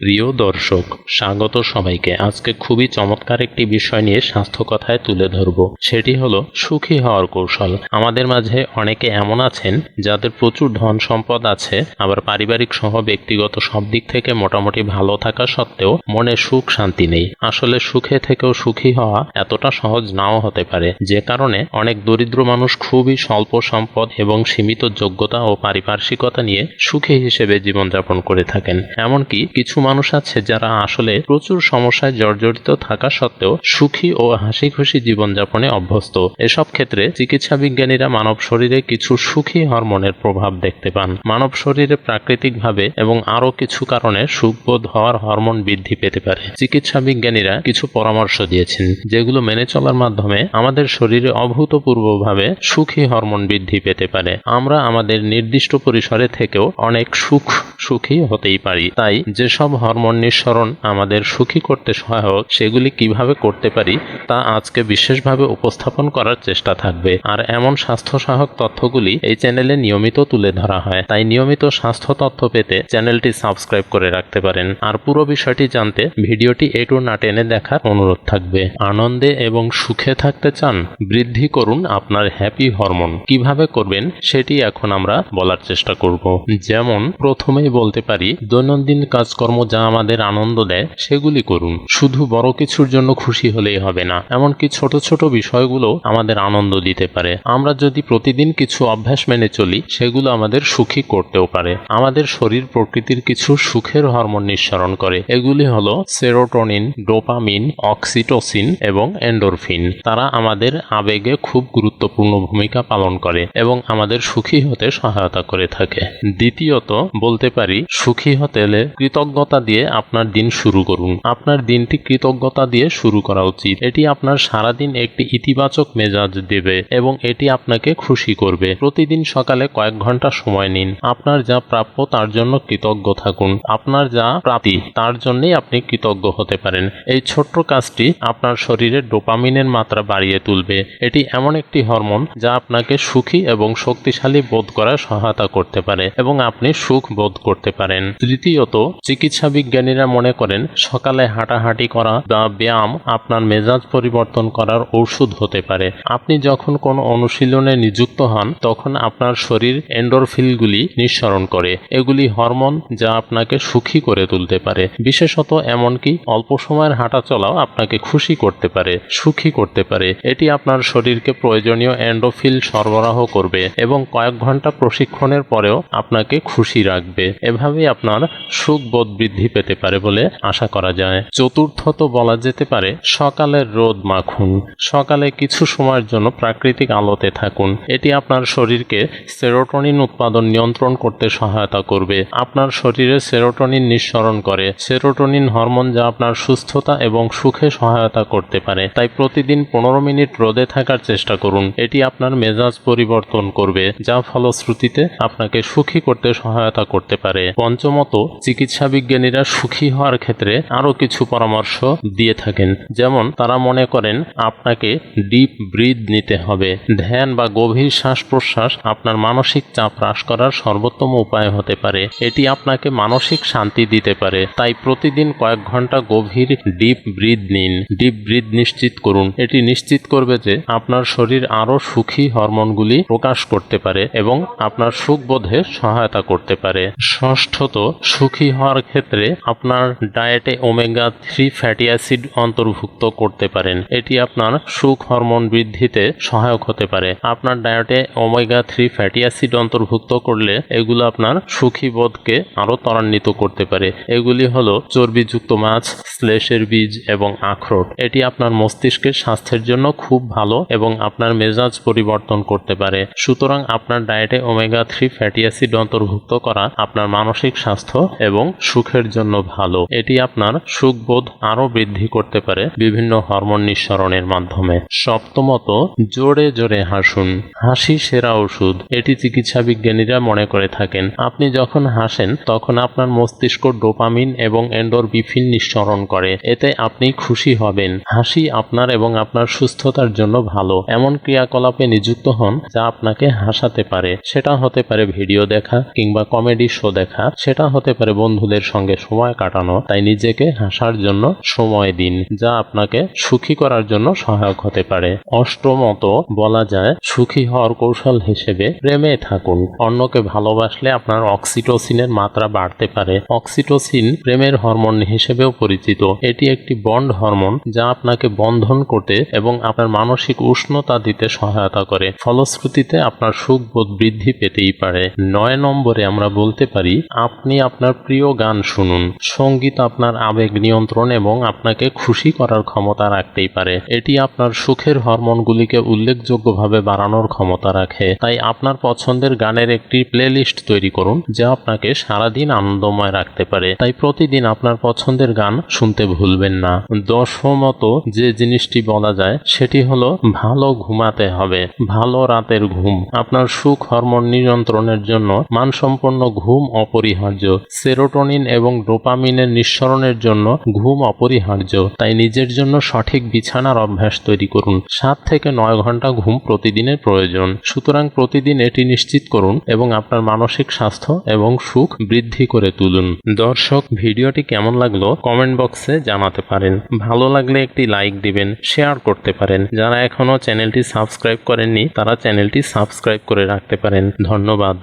প্রিয় দর্শক, স্বাগত সবাইকে। আজকে খুবই চমৎকার একটি বিষয় নিয়ে স্বাস্থ্য কথায় তুলে ধরব। সেটি হলো সুখী হওয়ার কৌশল। আমাদের মাঝে অনেকে এমন আছেন যাদের প্রচুর ধন সম্পদ আছে, আবার পারিবারিক সহ ব্যক্তিগত সব দিক থেকে মোটামুটি ভালো থাকা সত্ত্বেও মনে সুখ শান্তি নেই। আসলে সুখে থেকেও সুখী হওয়া এতটা সহজ নাও হতে পারে। যে কারণে অনেক দরিদ্র মানুষ খুবই স্বল্প সম্পদ এবং সীমিত যোগ্যতা ও পারিপার্শ্বিকতা নিয়ে সুখী হিসেবে জীবনযাপন করে থাকেন। এমনকি কিছু মানুষ আছে যারা আসলে প্রচুর সমস্যায় জর্জরিত থাকা সত্ত্বেও সুখী ও হাসি খুশি জীবনযাপনে অভ্যস্ত। এসব ক্ষেত্রে চিকিৎসা বিজ্ঞানীরা মানব শরীরে কিছু সুখী হরমোনের প্রভাব দেখতে পান। মানব শরীরে প্রাকৃতিকভাবে এবং আরও কিছু কারণে সুখবোধ হওয়ার হরমোন বৃদ্ধি পেতে পারে। চিকিৎসা বিজ্ঞানীরা কিছু পরামর্শ দিয়েছেন, যেগুলো মেনে চলার মাধ্যমে আমাদের শরীরে অভূতপূর্বভাবে সুখী হরমোন বৃদ্ধি পেতে পারে। আমরা আমাদের নির্দিষ্ট পরিসরে থেকেও অনেক সুখ সুখী হতেই পারি। তাই যেসব হরমোন নিঃসরণ আমাদের সুখী করতে সহায়ক, সেগুলি কীভাবে করতে পারি তা আজকে বিশেষভাবে উপস্থাপন করার চেষ্টা থাকবে। আর এমন স্বাস্থ্য সহায়ক তথ্যগুলি এই চ্যানেলে নিয়মিত তুলে ধরা হয়। তাই নিয়মিত স্বাস্থ্য তথ্য পেতে চ্যানেলটি সাবস্ক্রাইব করে রাখতে পারেন। আর পুরো বিষয়টি জানতে ভিডিওটি একটু না টেনে দেখার অনুরোধ থাকবে। আনন্দে এবং সুখে থাকতে চান, বৃদ্ধি করুন আপনার হ্যাপি হরমোন। কীভাবে করবেন সেটি এখন আমরা বলার চেষ্টা করব। যেমন, প্রথমেই বলতে পারি, দৈনন্দিন কাজকর্ম যা আমাদের আনন্দ দেয়, সেগুলি করুন। শুধু বড় কিছুর জন্য খুশি হলেই হবে না, এমনকি ছোট ছোট বিষয়গুলো আমাদের আনন্দ দিতে পারে। আমরা যদি প্রতিদিন কিছু অভ্যাস মেনে চলি, সেগুলো আমাদের সুখী করতেও পারে। আমাদের শরীর প্রকৃতির কিছু সুখের হরমোন নিঃসরণ করে। এগুলি হলো সেরোটোনিন, ডোপামিন, অক্সিটোসিন এবং এন্ডোরফিন। তারা আমাদের আবেগে খুব গুরুত্বপূর্ণ ভূমিকা পালন করে এবং আমাদের সুখী হতে সহায়তা করে থাকে। দ্বিতীয়ত বলতে পারি, সুখী হতে কৃতজ্ঞতা দিয়ে আপনার দিন শুরু করুন। আপনার দিনটি কৃতজ্ঞতা দিয়ে শুরু করা উচিত। এটি আপনার সারাদিন একটি ইতিবাচক মেজাজ দেবে এবং এটি আপনাকে খুশি করবে। প্রতিদিন সকালে কয়েক ঘণ্টা সময় নিন। আপনার যা প্রাপ্য তার জন্য কৃতজ্ঞ থাকুন। আপনার যা প্রাপ্তি তার জন্যই আপনি কৃতজ্ঞ হতে পারেন। এই ছোট্ট কাজটি আপনার শরীরে ডোপামিনের মাত্রা বাড়িয়ে তুলবে। এটি এমন একটি হরমোন যা আপনাকে সুখী এবং শক্তিশালী বোধ করার সহায়তা করতে পারে এবং আপনি সুখ বোধ করতে পারেন। তৃতীয়ত, চিকিৎসা বিজ্ঞানীরা মনে করেন, সকালে হাঁটাহাঁটি করা বা ব্যায়াম আপনার মেজাজ পরিবর্তন করার ঔষধ হতে পারে। আপনি যখন কোনো অনুশীলনে নিযুক্ত হন, তখন আপনার শরীর এন্ডোরফিলগুলি নিঃসরণ করে। এগুলি হরমোন যা আপনাকে সুখী করে তুলতে পারে। বিশেষত এমনকি অল্প সময়ের হাঁটা চলাও আপনাকে খুশি করতে পারে, সুখী করতে পারে। এটি আপনার শরীরকে প্রয়োজনীয় এন্ডোফিল সরবরাহ করবে এবং কয়েক ঘণ্টা প্রশিক্ষণের পরেও আপনাকে খুশি রাখবে। এভাবেই আপনার সুখ বোধ বৃদ্ধি পেতে পারে বলে আশা করা যায়। চতুর্থত বলা যেতে পারে, সকালের রোদ মাখুন। সকালে কিছু সময়ের জন্য প্রাকৃতিক আলোতে থাকুন। এটি আপনার শরীরকে সেরোটনিন উৎপাদন নিয়ন্ত্রণ করতে সহায়তা করবে। আপনার শরীরে সেরোটনিন নিঃসরণ করে। সেরোটনিন হরমোন যা আপনার সুস্থতা এবং সুখে সহায়তা করতে পারে। তাই প্রতিদিন পনেরো মিনিট রোদে থাকার চেষ্টা করুন। এটি আপনার মেজাজ পরিবর্তন করবে, যা ফলশ্রুতিতে আপনাকে সুখী করতে সহায়তা করতে পারে। পঞ্চমত চিকিৎসা বিজ্ঞানীরা সুখী হওয়ার ক্ষেত্রে আরও কিছু পরামর্শ দিয়ে থাকেন। যেমন, তারা মনে করেন, আপনাকে ডিপ ব্রিদ নিতে হবে। ধ্যান বা গভীর শ্বাস প্রশ্বাস আপনার মানসিক চাপ হ্রাস করার সর্বোত্তম উপায় হতে পারে। এটি আপনাকে মানসিক শান্তি দিতে পারে। তাই প্রতিদিন কয়েক ঘণ্টা গভীর ডিপ ব্রিদ নিন। ডিপ ব্রিদ নিশ্চিত করুন। এটি নিশ্চিত করবে যে আপনার শরীর আরও সুখী হরমোনগুলি প্রকাশ করতে পারে এবং আপনার সুখ বোধে সহায়তা করতে পারে। ষষ্ঠত, সুখী হওয়ার ক্ষেত্রে আপনার ডায়েটে ওমেগা থ্রি ফ্যাটি অ্যাসিড অন্তর্ভুক্ত করতে পারেন। এটি আপনার সুখ হরমোন বৃদ্ধিতে সহায়ক হতে পারে। আপনার ডায়েটে ওমেগা থ্রি ফ্যাটি অ্যাসিড অন্তর্ভুক্ত করলে এগুলো আপনার সুখী বোধকে আরও ত্বরান্বিত করতে পারে। এগুলি হলো চর্বিযুক্ত মাছ শ্লেষের বীজ এবং আখরোট। এটি আপনার মস্তিষ্কের স্বাস্থ্যের জন্য খুব ভালো এবং আপনার মেজাজ পরিবর্তন করতে পারে। সুতরাং আপনার ডায়েটে ওমেগা থ্রি ফ্যাটি অ্যাসিড অন্তর্ভুক্ত করা আপনার মানসিক স্বাস্থ্য এবং সুখের জন্য ভালো। এটি আপনার সুখবোধ আরও বৃদ্ধি করতে পারে বিভিন্ন হরমোন নিঃসরণের মাধ্যমে। সপ্তমত, জোরে জোরে হাসুন। হাসি সেরা ওষুধ। এটি চিকিৎসা বিজ্ঞানীরা মনে করে থাকেন, আপনি যখন হাসেন, তখন আপনার মস্তিষ্ক ডোপামিন এবং এন্ডোরবিফিন নিঃসরণ করে। এতে আপনি খুশি হবেন। হাসি আপনার এবং আপনার সুস্থতার জন্য ভালো। এমন ক্রিয়াকলাপে নিযুক্ত হন, যা আপনাকে হাসাতে পারে। সেটা হতে পারে ভিডিও দেখা কিংবা কমেডি শো দেখা। সেটা হতে পারে বন্ধুদের সঙ্গে সঙ্গে সময় কাটানো, তাই নিজেকে হাসার জন্য সময় দিন, যা আপনাকে সুখী করার জন্য সহায়ক হতে পারে। অষ্টমত, বলা যায়, সুখী হওয়ার কৌশল হিসেবে প্রেমে থাকুন। অন্যকে ভালোবাসলে আপনার অক্সিটোসিনের মাত্রা বাড়তে পারে। অক্সিটোসিন প্রেমের হরমোন হিসেবেও পরিচিত। এটি একটি বন্ড হরমোন যা আপনাকে বন্ধন করতে এবং আপনার মানসিক উষ্ণতা দিতে সহায়তা করে। ফলশ্রুতিতে আপনার সুখ বোধ বৃদ্ধি পেতেই পারে। নয় নম্বরে আমরা বলতে পারি, আপনি আপনার প্রিয় গান শুনুন। সংগীত আপনার আবেগ নিয়ন্ত্রণ এবং আপনাকে খুশি করার ক্ষমতা রাখতেই পারে। এটি আপনার সুখের হরমোনগুলিকে উল্লেখযোগ্যভাবে বাড়ানোর ক্ষমতা রাখে। তাই আপনার পছন্দের গানের একটি প্লেলিস্ট তৈরি করুন, যা আপনাকে সারাদিন আনন্দময় রাখতে পারে। তাই প্রতিদিন আপনার পছন্দের গান শুনতে ভুলবেন না। দশমত যে জিনিসটি বলা যায়, সেটি হলো ভালো ঘুমাতে হবে। ভালো রাতের ঘুম। আপনার সুখ হরমোন নিয়ন্ত্রণের জন্য মানসম্পন্ন ঘুম অপরিহার্য। সেরোটোনিন এবং ডোপামিনের নিঃসরণের জন্য ঘুম অপরিহার্য। তাই নিজের জন্য সঠিক বিছানার অভ্যাস তৈরি করুন। সাত থেকে নয় ঘণ্টা ঘুম প্রতিদিনের প্রয়োজন। সুতরাং প্রতিদিন এটি নিশ্চিত করুন এবং আপনার মানসিক স্বাস্থ্য এবং সুখ বৃদ্ধি করে তুলুন। দর্শক, ভিডিওটি কেমন লাগল কমেন্ট বক্সে জানাতে পারেন। ভালো লাগলে একটি লাইক দিবেন, শেয়ার করতে পারেন। যারা এখনও চ্যানেলটি সাবস্ক্রাইব করেননি, তারা চ্যানেলটি সাবস্ক্রাইব করে রাখতে পারেন। ধন্যবাদ।